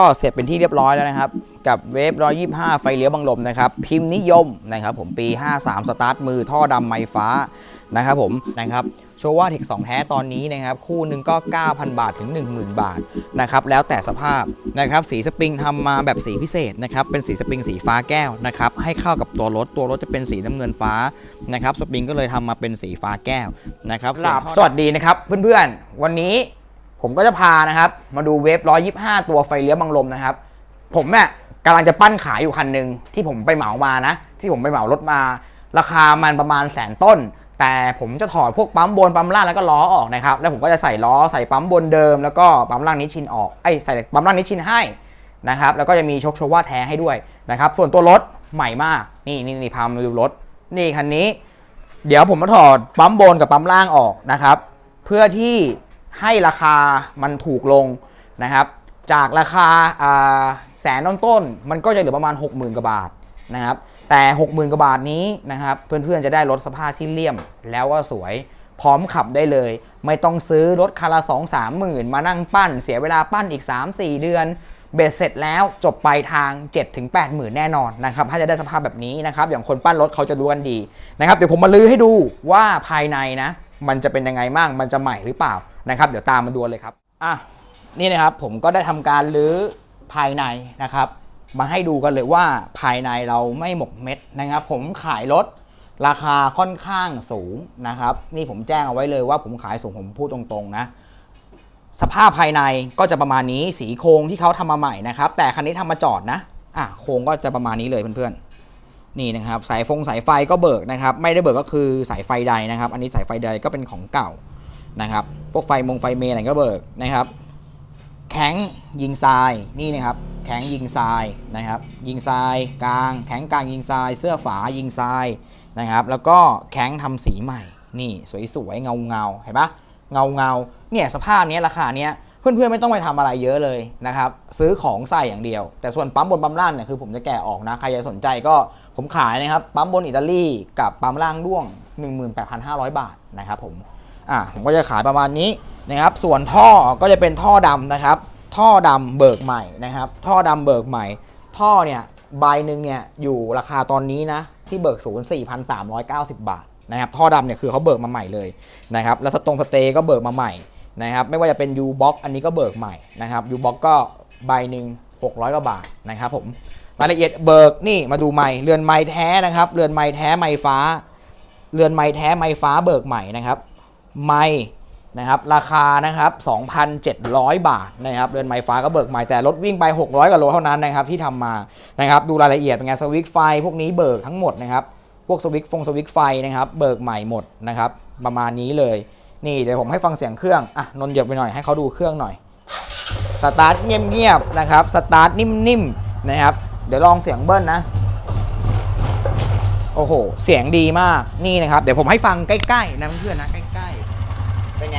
ก็เสร็จเป็นที่เรียบร้อยแล้วนะครับ กับเวฟ125 ไฟเลี้ยวบังลมนะครับ พิมพ์นิยมนะครับผมปี 53 สตาร์ทมือท่อดำไม้ฟ้านะครับผมนะครับโชว่าเทค2แท้ตอนนี้นะครับ คู่หนึ่งก็ 9,000 บาทถึง 10,000 บาทนะครับแล้วแต่สภาพนะครับสีสปริงทำมาแบบสีพิเศษนะครับเป็นสีสปริงสีฟ้าแก้วนะครับให้เข้ากับตัวรถตัวรถจะเป็นสีน้ำเงินฟ้านะครับสปริงก็เลยทำมาเป็นสีฟ้าแก้วนะครับสวัสดีนะครับเพื่อนๆ วันนี้ ผมก็จะพานะครับ มาดูเวฟ125 ตัวไฟเลี้ยวบังลมนะครับ ผมเนี่ยกำลังจะปั้นขายอยู่คันหนึ่งที่ผมไปเหมามานะ ที่ผมไปเหมารถมา ราคามันประมาณแสนต้น แต่ผมจะถอดพวกปั๊มบนปั๊มล่างแล้วก็ล้อออกนะครับ แล้วผมก็จะใส่ล้อใส่ปั๊มบนเดิมแล้วก็ปั๊มล่างนิชชินออกไอ้ใส่ปั๊มล่างนิชชินให้นะครับแล้วก็จะมีชกโชว่าแท้ให้ด้วยนะครับ ส่วนตัวรถใหม่มากนี่นี่นี่พามาดูรถ นี่คันนี้ เดี๋ยวผมมาถอดปั๊มบนกับปั๊มล่างออกนะครับ เพื่อที่ ให้ราคามันถูกลงนะครับ จากราคาแสนต้นๆมันก็จะเหลือประมาณ 60,000กว่าบาทนะครับ แต่ 60,000กว่าบาทนี้นะครับ เพื่อนๆจะได้รถสภาพที่เลี่ยมแล้วก็สวยพร้อมขับได้เลย ไม่ต้องซื้อรถคันละ2 3หมื่นมานั่งปั้น เสียเวลาปั้นอีก 3-4 เดือน เบ็ดเสร็จแล้วจบปลายทาง7-8ถึง8หมื่นแน่นอนนะครับ ถ้าจะได้สภาพแบบนี้นะครับ อย่างคนปั้นรถเขาจะรู้กันดีนะครับ เดี๋ยวผมมาลื้อให้ดูว่าภายในนะ มันจะเป็นยังไงบ้างมันจะใหม่หรือเปล่า นะครับ เดี๋ยวตามมาดูเลยครับอะนี่นะครับผมก็ได้ทำการลื้อภายในนะครับ มาให้ดูกันเลยว่าภายในเราไม่หมกเม็ดนะครับ ผมขายรถราคาค่อนข้างสูงนะครับ นี่ผมแจ้งเอาไว้เลยว่าผมขายสูงผมพูดตรงๆนะ สภาพภายในก็จะประมาณนี้สีโครงที่เขาทำมาใหม่นะครับ แต่คันนี้ทำมาจอดนะอะโครงก็จะประมาณนี้เลยเพื่อนๆ นี่นะครับ สายฟงสายไฟก็เบิกนะครับ ไม่ได้เบิกก็คือสายไฟใดนะครับ อันนี้สายไฟใดก็เป็นของเก่า นะครับพวกไฟมงไฟเมนอะไรก็เบิกนะครับ แข็งยิงทรายนี่นะครับ แข็งยิงทรายนะครับ ยิงทรายกลาง แข็งกลางยิงทราย เสื้อฝายิงทรายนะครับ แล้วก็แข็งทำสีใหม่ นี่สวยๆเงาเงาๆเห็นปะเงาเงาๆเนี่ยสภาพนี้ราคาเนี้ยเพื่อนๆไม่ต้องไปทำอะไรเยอะเลยนะครับ ซื้อของใส่อย่างเดียว แต่ส่วนปั๊มบนปั๊มล่างเนี่ยคือผมจะแกะออกนะใครจะสนใจก็ผมขายนะครับปั๊มบนอิตาลีกับปั๊มล่างด้วง 18,500 บาทนะครับผม อะผมก็จะขายประมาณนี้นะครับ ส่วนท่อก็จะเป็นท่อดำนะครับ ท่อดำเบิกใหม่นะครับ ท่อดำเบิกใหม่ ท่อเนี่ยใบหนึ่งเนี่ยอยู่ราคาตอนนี้นะที่เบิกศูนย์4,390บาทนะครับ ท่อดำเนี่ยคือเขาเบิกมาใหม่เลยนะครับ แล้วสตรงสเตย์ก็เบิกมาใหม่นะครับ ไม่ว่าจะเป็น U box อันนี้ก็เบิกใหม่นะครับ U box ก็ใบหนึ่ง600กว่าบาทนะครับผมรายละเอียดเบิกนี่มาดูใหม่เรือนไม้แท้นะครับ เรือนไม้แท้ไม้ฟ้า เรือนไม้แท้ไม้ฟ้าเบิกใหม่นะครับ ไม้นะครับราคานะครับ 2,700 บาทนะครับเรือนไม้ฟ้าก็เบิกใหม่แต่รถวิ่งไป 600กว่าโลเท่านั้นนะครับที่ทำมานะครับดูรายละเอียดเป็นไงสวิตช์ไฟ พวกนี้เบิกทั้งหมดนะครับพวกสวิตช์ฟงสวิตช์ไฟนะครับเบิกใหม่หมดนะครับประมาณนี้เลยนี่เดี๋ยวผมให้ฟังเสียงเครื่องอะนนท์เหยียบไปหน่อยให้เขาดูเครื่องหน่อยสตาร์ทเงียบๆนะครับสตาร์ทนิ่มๆนะครับเดี๋ยวลองเสียงเบิ้ลนะ โอ้โห เสียงดีมากนี่นะครับ เดี๋ยวผมให้ฟังใกล้ๆนะเพื่อนๆนะใกล้ๆเป็นไง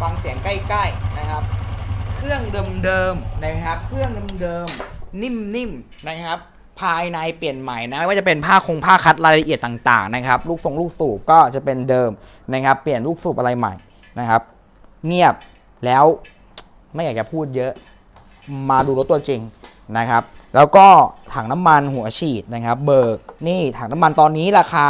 ฟังเสียงใกล้ๆนะครับ เครื่องเดิมๆนะครับ เครื่องเดิมๆนิ่มๆนะครับ ภายในเปลี่ยนใหม่นะว่าจะเป็นผ้าคงผ้าคัดรายละเอียดต่าง ๆ นะครับ ลูกทรงลูกสูบก็จะเป็นเดิมนะครับ เปลี่ยนลูกสูบอะไรใหม่นะครับ เงียบแล้วไม่อยากจะพูดเยอะ มาดูรถตัวจริงนะครับ แล้วก็ถังน้ำมันหัวฉีดนะครับเบิกนี่ถังน้ำมันตอนนี้ราคา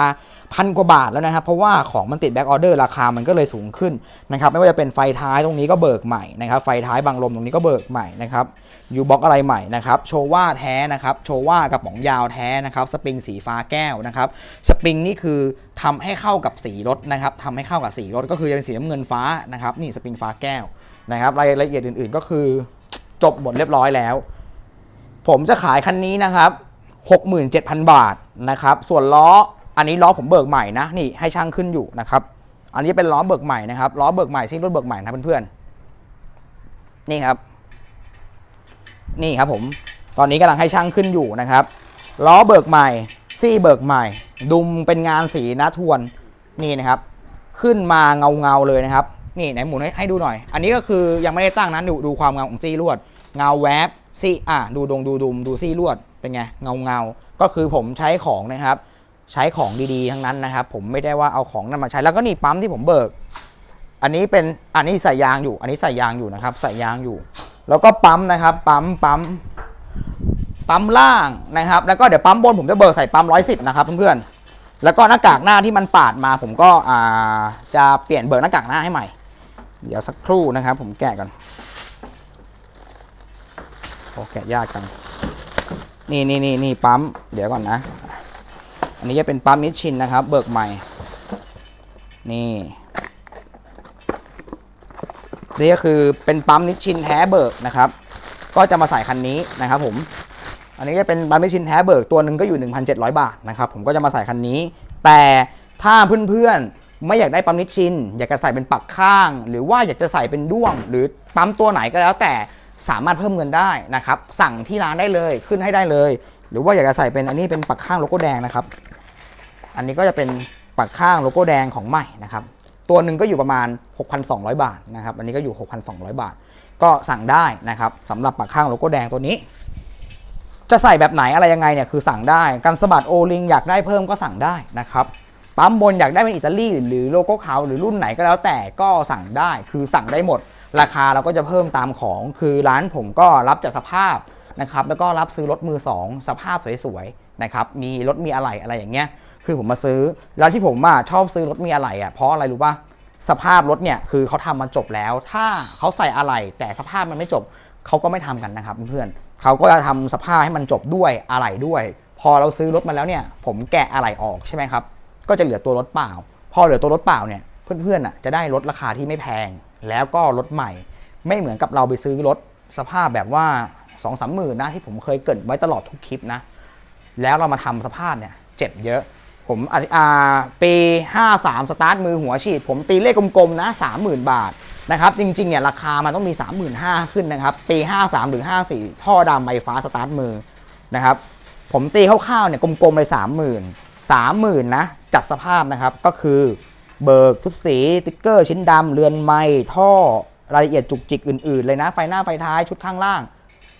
พันกว่าบาทแล้วนะครับ เพราะว่าของมันติดแบ็กออเดอร์ราคามันก็เลยสูงขึ้นนะครับไม่ว่าจะเป็นไฟท้ายตรงนี้ก็เบิกใหม่นะครับไฟท้ายบางลมตรงนี้ก็เบิกใหม่นะครับยูบ็อกอะไรใหม่นะครับโชว่าแท้นะครับโชว่ากระป๋องยาวแท้นะครับสปริงสีฟ้าแก้วนะครับสปริงนี่คือทำให้เข้ากับสีรถนะครับทำให้เข้ากับสีรถก็คือจะเป็นสีน้ำเงินฟ้านะครับนี่สปริงฟ้าแก้วนะครับรายละเอียดอื่น ๆ ก็คือจบหมดเรียบร้อยแล้ว ผมจะขายคันนี้นะครับ67,000 บาทนะครับ ส่วนล้ออันนี้ล้อผมเบิกใหม่นะนี่ให้ช่างขึ้นอยู่นะครับ อันนี้เป็นล้อเบิกใหม่นะครับล้อเบิกใหม่ซิ่งรถเบิกใหม่นะเพื่อนๆนี่ครับ นี่ครับผม ตอนนี้กำลังให้ช่างขึ้นอยู่นะครับล้อเบิกใหม่ ซี่เบิกใหม่ ดุมเป็นงานสีนะทวนนี่นะครับ ขึ้นมาเงาเงาเลยนะครับ นี่ไหนหมุนให้ดูหน่อย อันนี้ก็คือยังไม่ได้ตั้งนะดูดูความเงาของซี่ลวด เงาแวบ ซี่อะดูดงดูดุมดูซี่ลวดเป็นไงเงาเงาก็คือผมใช้ของนะครับ ใช้ของดีๆทั้งนั้นนะครับ ผมไม่ได้ว่าเอาของนั้นมาใช้แล้วก็นี่ปั๊มที่ผมเบิก อันนี้เป็นอันนี้ใส่ยางอยู่ อันนี้ใส่ยางอยู่นะครับ ใส่ยางอยู่ แล้วก็ปั๊มนะครับ ปั๊มปั๊มปั๊มล่างนะครับ แล้วก็เดี๋ยวปั๊มบนผมจะเบิกใส่ปั๊มร้อยสิบนะครับเพื่อนๆแล้วก็หน้ากากหน้าที่มันปาดมาผมก็อ่าจะเปลี่ยนเบิกหน้ากากหน้าให้ใหม่ เดี๋ยวสักครู่นะครับ ผมแกะก่อน อ้แกะยากจังนี่นี่นี่นี่ปั๊ม เดี๋ยวก่อนนะ อันนี้จะเป็นปั๊มมิชชินนะครับ เบิกใหม่ นี่นี่ก็คือเป็นปั๊มนิชชินแท้เบิกนะครับ ก็จะมาใส่คันนี้นะครับผม อันนี้จะเป็นปั๊มนิชชินแท้เบิกตัวหนึ่งก็อยู่ 1,700 บาทนะครับผมก็จะมาใส่คันนี้ แต่ถ้าเพื่อนๆไม่อยากได้ปั๊มนิชชิน อยากจะใส่เป็นปักข้าง หรือว่าอยากจะใส่เป็นด้วง หรือปั๊มตัวไหนก็แล้วแต่ สามารถเพิ่มเงินได้นะครับ สั่งที่ร้านได้เลยขึ้นให้ได้เลย หรือว่าอยากจะใส่เป็นอันนี้เป็นปักข้างโลโก้แดงนะครับ อันนี้ก็จะเป็นปักข้างโลโก้แดงของใหม่นะครับ ตัวหนึ่งก็อยู่ประมาณ 6,200 บาทนะครับ อันนี้ก็อยู่ 6,200 บาท ก็สั่งได้นะครับสำหรับปักข้างโลโก้แดงตัวนี้ จะใส่แบบไหนอะไรยังไงเนี่ยคือสั่งได้ การสะบัดโอลิงอยากได้เพิ่มก็สั่งได้นะครับ ปั๊มบนอยากได้เป็นอิตาลีหรือโลโก้เขาหรือรุ่นไหนก็แล้วแต่ก็สั่งได้คือสั่งได้หมด ราคาเราก็จะเพิ่มตามของ คือร้านผมก็รับจากสภาพนะครับแล้วก็รับซื้อรถมือสองสภาพสวยๆนะครับมีรถมีอะไรอะไรอย่างเงี้ยคือผมมาซื้อ แล้วที่ผมอะชอบซื้อรถมีอะไรอะเพราะอะไรรู้ป่ะสภาพรถเนี่ยคือเขาทำมาจบแล้ว ถ้าเขาใส่อะไรแต่สภาพมันไม่จบเขาก็ไม่ทำกันนะครับเพื่อนเขาก็จะทำสภาพให้มันจบด้วยอะไรด้วย พอเราซื้อรถมาแล้วเนี่ย ผมแกะอะไรออกใช่ไหมครับ ก็จะเหลือตัวรถเปล่า พอเหลือตัวรถเปล่าเนี่ยเพื่อนๆอะจะได้รถราคาที่ไม่แพง แล้วก็รถใหม่ ไม่เหมือนกับเราไปซื้อรถสภาพแบบว่า2องสามหมื่นนะที่ผมเคยเกิดไว้ตลอดทุกคลิปนะ แล้วเรามาทำสภาพเนี่ยเจ็บเยอะ ผมอ่าปี53สตาร์ทมือหัวฉีด ผมตีเลขกลมๆนะ30,000บาทนะครับจริงๆเนี่ยราคามันต้องมี 35,000ขึ้นนะครับปี53หรือ54 ท่อดำไฟฟ้าสตาร์ทมือนะครับผมตีคร่าวๆเนี่ยกลมๆเลย30,000 30,000นะ จัดสภาพนะครับก็คือเบิกทุกสีติ๊กเกอร์ชิ้นดำเรือนไม้ท่อรายละเอียดจุกจิกอื่นๆ เลยนะ ไฟหน้าไฟท้ายชุดข้างล่าง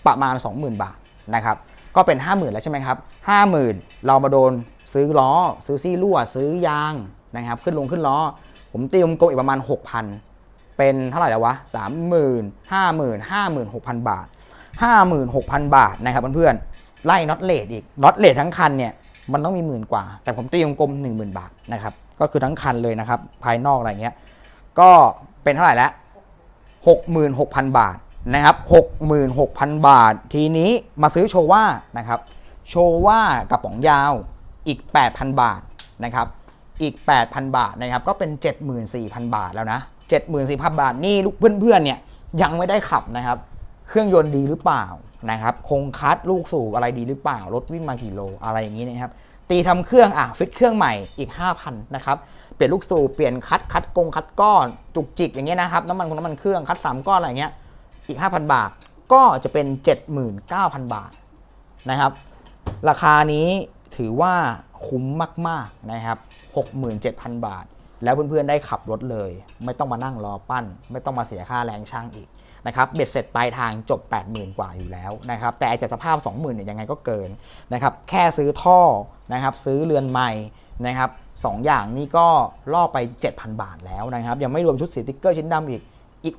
ประมาณ 20,000 บาทนะครับก็เป็น 50,000 แล้วใช่ไหมครับ 50,000 เรามาโดนซื้อล้อ ซื้อซี่รั่ว ซื้อยางนะครับขึ้นลงขึ้นล้อ ผมตีกลมอีกประมาณ 6,000 เป็นเท่าไหร่แล้ววะ 30,000 50,000 56,000 บาท 56,000 บาทนะครับเพื่อนๆไล่น็อตเลดอีกน็อตเลดทั้งคันเนี่ย มันต้องมีหมื่นกว่า แต่ผมตีวงกลม10,000 บาทนะครับ ก็คือทั้งคันเลยนะครับ ภายนอกอะไรเงี้ย ก็เป็นเท่าไหร่แล้ว66,000 บาทนะครับ66,000 บาท ทีนี้มาซื้อโชว่านะครับ โชว่ากระป๋องยาวอีก 8,000 บาทนะครับ อีก 8,000 บาทนะครับ ก็เป็น 74,000 บาทแล้วนะ 74,000 บาทนี่ลูกเพื่อนๆเนี่ยยังไม่ได้ขับนะครับ เครื่องยนต์ดีหรือเปล่านะครับคงคัดลูกสูบอะไรดีหรือเปล่ารถวิ่งมากี่โลอะไรอย่างนี้นะครับตีทำเครื่องอะฟิตเครื่องใหม่อีก 5,000นะครับเปลี่ยนลูกสูบเปลี่ยนคัดคัดกงคัดก้อนจุกจิกอย่างเงี้ยนะครับน้ำมันคงน้ำมันเครื่องคัดสามก้อนอะไรเงี้ยอีก 5,000 บาทก็จะเป็น 79,000 บาทนะครับ ราคานี้ถือว่าคุ้มมาก ๆ นะครับ 67,000 บาท แล้วเพื่อน ๆ ได้ขับรถเลย ไม่ต้องมานั่งรอปั้น ไม่ต้องมาเสียค่าแรงช่างอีก นะครับเบ็ดเสร็จปลายทางจบ 80,000 กว่าอยู่แล้วนะครับแต่ไอ้จะสภาพ 20,000เนี่ยยังไงก็เกินนะครับแค่ซื้อท่อนะครับซื้อเรือนใหม่นะครับสองอย่างนี้ก็ล่อไป 7,000 บาทแล้วนะครับยังไม่รวมชุดสีติ๊กเกอร์ชิ้นดำอีกอีก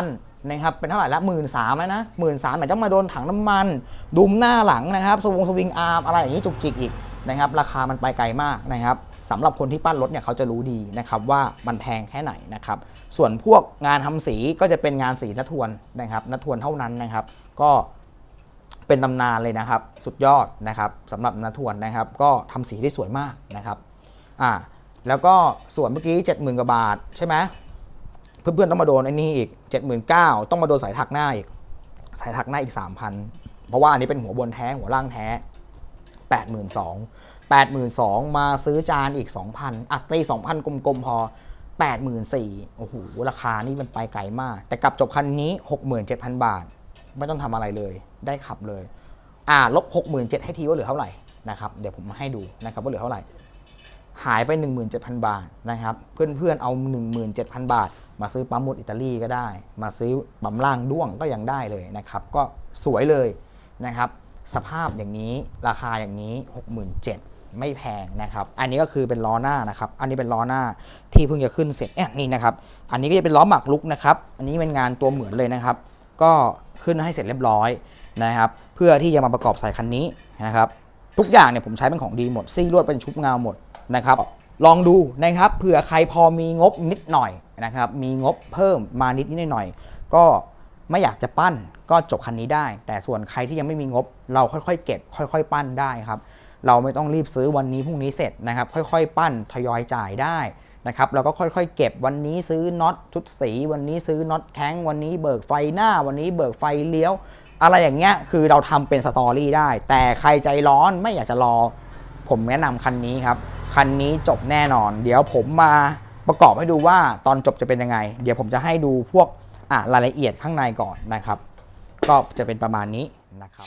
6,000นะครับเป็นเท่าไหร่ละหมื่นสามแล้วนะหมื่นสามแต่ต้องมาโดนถังน้ำมัน ดุมหน้าหลังนะครับสวงสวิงอาร์มอะไรอย่างนี้จุกจิกอีกนะครับราคามันไปไกลมากนะครับ สำหรับคนที่ปั้นรถเนี่ยเขาจะรู้ดีนะครับว่ามันแพงแค่ไหนนะครับ ส่วนพวกงานทำสีก็จะเป็นงานสีนัทวนนะครับนัทวนเท่านั้นนะครับ ก็เป็นตำนานเลยนะครับ สุดยอดนะครับสำหรับนัทวนนะครับ ก็ทำสีได้สวยมากนะครับอ่าแล้วก็ส่วนเมื่อกี้ 70,000กว่าบาทใช่ไหมเพื่อนๆต้องมาโดนไอ้นี่อีก 79,000ต้องมาโดนสายถักหน้าอีก สายถักหน้าอีก 3,000 เพราะว่าอันนี้เป็นหัวบนแท้หัวล่างแท้ 82,000 82,000 มาซื้อจานอีก 2,000 อัดตี2,000 กลมๆ พอ 84,000โอ้โห ราคานี่มันไปไกลมาก แต่กลับจบคันนี้ 67,000 บาท ไม่ต้องทำอะไรเลย ได้ขับเลย อ่า ลบ 67,000 ให้ทีว่าเหลือเท่าไหร่นะครับ เดี๋ยวผมมาให้ดูนะครับว่าเหลือเท่าไหร่ หายไป 17,000 บาทนะครับ เพื่อนๆ เอา 17,000 บาท มาซื้อปั๊มหมดอิตาลีก็ได้ มาซื้อปั๊มล่างด้วงก็ยังได้เลยนะครับ ก็สวยเลยนะครับสภาพอย่างนี้ราคาอย่างนี้ 67,000 ไม่แพงนะครับ อันนี้ก็คือเป็นล้อหน้านะครับ อันนี้เป็นล้อหน้าที่เพิ่งจะขึ้นเสร็จเนี่ยนี่นะครับ อันนี้ก็จะเป็นล้อหมักลุกนะครับ อันนี้เป็นงานตัวเหมือนเลยนะครับ ก็ขึ้นให้เสร็จเรียบร้อยนะครับ เพื่อที่จะมาประกอบใส่คันนี้นะครับ ทุกอย่างเนี่ยผมใช้เป็นของดีหมดซี่ลวดเป็นชุบเงาหมดนะครับ ลองดูนะครับ เผื่อใครพอมีงบนิดหน่อยนะครับ มีงบเพิ่มมานิดนิดหน่อยก็ไม่อยากจะปั้นก็จบคันนี้ได้ แต่ส่วนใครที่ยังไม่มีงบ เราค่อยๆ เก็บ ค่อย ๆ ปั้นได้ครับ เราไม่ต้องรีบซื้อวันนี้พรุ่งนี้เสร็จนะครับ ค่อย ๆ ปั้นทยอยจ่ายได้นะครับเราก็ค่อยๆ เก็บวันนี้ซื้อน็อตชุดสี วันนี้ซื้อน็อตแข้งวันนี้เบิกไฟหน้า วันนี้เบิกไฟเลี้ยว อะไรอย่างเงี้ยคือเราทำเป็นสตอรี่ได้ แต่ใครใจร้อนไม่อยากจะรอ ผมแนะนำคันนี้ครับ คันนี้จบแน่นอน เดี๋ยวผมมาประกอบให้ดูว่าตอนจบจะเป็นยังไง เดี๋ยวผมจะให้ดูพวกอะรายละเอียดข้างในก่อนนะครับ ก็จะเป็นประมาณนี้นะครับ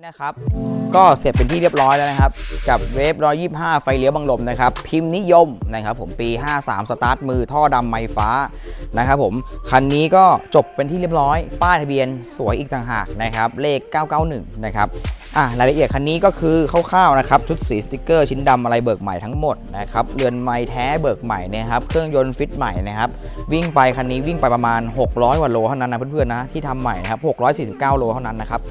นี่นะครับก็เสร็จเป็นที่เรียบร้อยแล้วนะครับ กับเวฟ125 ไฟเลี้ยวบังลมนะครับ พิมพ์นิยมนะครับผมปี 53 สตาร์ทมือท่อดำไม้ฟ้านะครับผม คันนี้ก็จบเป็นที่เรียบร้อย ป้ายทะเบียนสวยอีกต่างหากนะครับ เลข 991 นะครับอะรายละเอียดคันนี้ก็คือคร่าวๆนะครับชุดสีสติกเกอร์ชิ้นดำอะไรเบิกใหม่ทั้งหมดนะครับเรือนไม้แท้เบิกใหม่นะครับเครื่องยนต์ฟิตใหม่นะครับวิ่งไปคันนี้วิ่งไปประมาณ 600กว่าโลเท่านั้นนะเพื่อนๆนะที่ทำใหม่นะครับ649 โลเท่านั้นนะครับ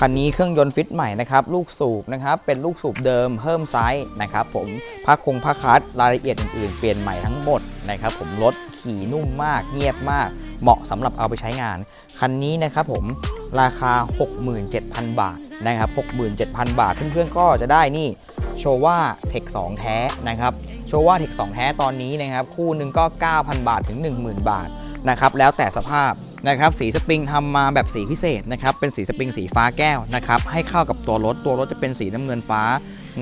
คันนี้เครื่องยนต์ฟิตใหม่นะครับ ลูกสูบนะครับ เป็นลูกสูบเดิมเพิ่มไซส์นะครับ ผมพักคงพักคัดรายละเอียดอื่นๆ เปลี่ยนใหม่ทั้งหมดนะครับ ผมรถขี่นุ่มมาก เงียบมาก เหมาะสำหรับเอาไปใช้งาน คันนี้นะครับผมราคา 67,000 บาทนะครับ 67,000 บาท เพื่อนๆ ก็จะได้นี่โชว่าเทค2แท้นะครับโชว่าเทค2แท้ตอนนี้นะครับ คู่หนึ่งก็ 9,000 บาทถึง 10,000 บาทนะครับ แล้วแต่สภาพ นะครับสีสปริงทำมาแบบสีพิเศษนะครับเป็นสีสปริงสีฟ้าแก้วนะครับให้เข้ากับตัวรถตัวรถจะเป็นสีน้ำเงินฟ้า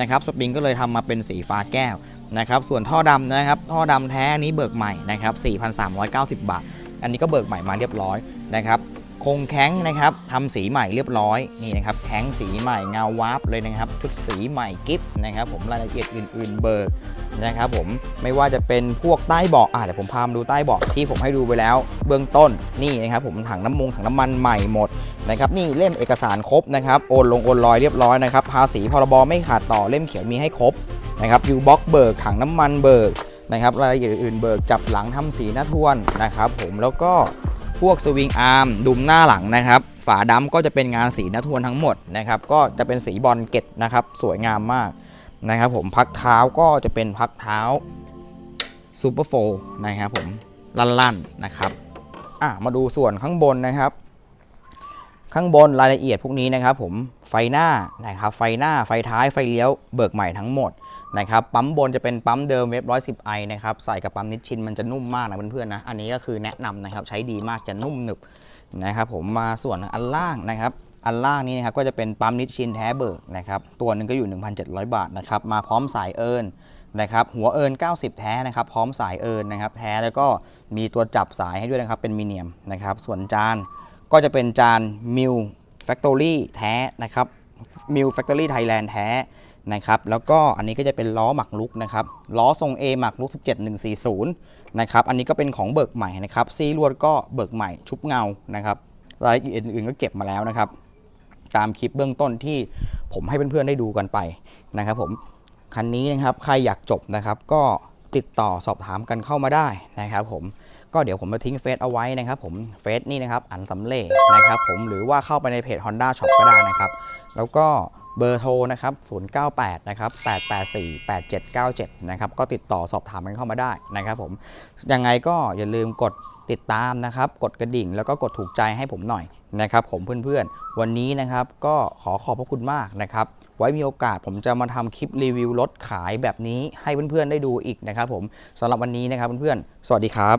นะครับสปริงก็เลยทำมาเป็นสีฟ้าแก้วนะครับส่วนท่อดำนะครับท่อดำแท้นนี้เบิกใหม่นะครับ4,390 บาท อันนี้ก็เบิกใหม่มาเรียบร้อยนะครับคงแข้งนะครับทำสีใหม่เรียบร้อยนี่นะครับแข้งสีใหม่เงาวาร์ปเลยนะครับชุดสีใหม่กิฟต์นะครับผมรายละเอียดอื่น ๆ เบิก นะครับผมไม่ว่าจะเป็นพวกใต้เบาะอะเดี๋ยวผมพามาดูใต้เบาะที่ผมให้ดูไปแล้ว เบื้องต้นนี่นะครับผมถังน้ำมงถังน้ำมันใหม่หมดนะครับนี่เล่มเอกสารครบนะครับโอนลงโอนลอยเรียบร้อยนะครับภาษีพรบไม่ขาดต่อเล่มเขียวมีให้ครบนะครับยูบ็อกเบิกถังน้ำมันเบิกนะครับรายละเอียดอื่นเบิกจับหลังทำสีหน้าทวนนะครับผมแล้วก็พวกสวิงอาร์มดุมหน้าหลังนะครับฝาดำก็จะเป็นงานสีหน้าทวนทั้งหมดนะครับก็จะเป็นสีบอลเกตนะครับสวยงามมาก นะครับผมพักเท้าก็จะเป็นพักเท้าซูเปอร์โฟนะครับผมลั่นๆนะครับอะมาดูส่วนข้างบนนะครับ ข้างบนรายละเอียดพวกนี้นะครับ ผมไฟหน้านะครับไฟหน้าไฟท้ายไฟเลี้ยวเบิกใหม่ทั้งหมดนะครับปั๊มบนจะเป็นปั๊มเดิมเวฟ110 i นะครับใส่กับปั๊มนิชชินมันจะนุ่มมากนะเพื่อนๆนะอันนี้ก็คือแนะนำนะครับใช้ดีมากจะนุ่มหนึบนะครับผมมาส่วนอันล่างนะครับ อันล่างนี้นะครับก็จะเป็นปั๊มนิชชินแท้เบิกนะครับตัวหนึ่งก็อยู่ 1,700 บาทนะครับมาพร้อมสายเอิญนะครับหัวเอิญ90 แท้นะครับพร้อมสายเอิญนะครับแท้แล้วก็มีตัวจับสายให้ด้วยนะครับเป็นมีเนียมนะครับส่วนจานก็จะเป็นจานมิวแฟคทอรี่แท้นะครับมิวแฟคทอรี่ไทยแลนด์แท้นะครับแล้วก็อันนี้ก็จะเป็นล้อหมักลุกนะครับล้อทรง A หมักลุก 17140นะครับอันนี้ก็เป็นของเบิกใหม่นะครับซีลวดก็เบิกใหม่ชุบเงานะครับรายละเอียดอื่นๆก็เก็บมาแล้วนะครับ ตามคลิปเบื้องต้นที่ผมให้เพื่อนๆได้ดูกันไปนะครับผมคันนี้นะครับใครอยากจบนะครับก็ติดต่อสอบถามกันเข้ามาได้นะครับผมก็เดี๋ยวผมจะทิ้งเฟซเอาไว้นะครับผมเฟซนี่นะครับอันสำเร็จนะครับผมหรือว่าเข้าไปในเพจ Honda Shop ก็ได้นะครับ แล้วก็ เบอร์โทรนะครับ098นะครับ884 8797นะครับก็ติดต่อสอบถามกันเข้ามาได้นะครับผมยังไงก็อย่าลืมกดติดตามนะครับ กดกระดิ่งแล้วก็กดถูกใจให้ผมหน่อยนะครับผมเพื่อนๆ วันนี้นะครับก็ขอขอบพระคุณมากนะครับ ไว้มีโอกาสผมจะมาทำคลิปรีวิวรถขายแบบนี้ให้เพื่อนๆได้ดูอีกนะครับผมสำหรับวันนี้นะครับเพื่อนๆ สวัสดีครับ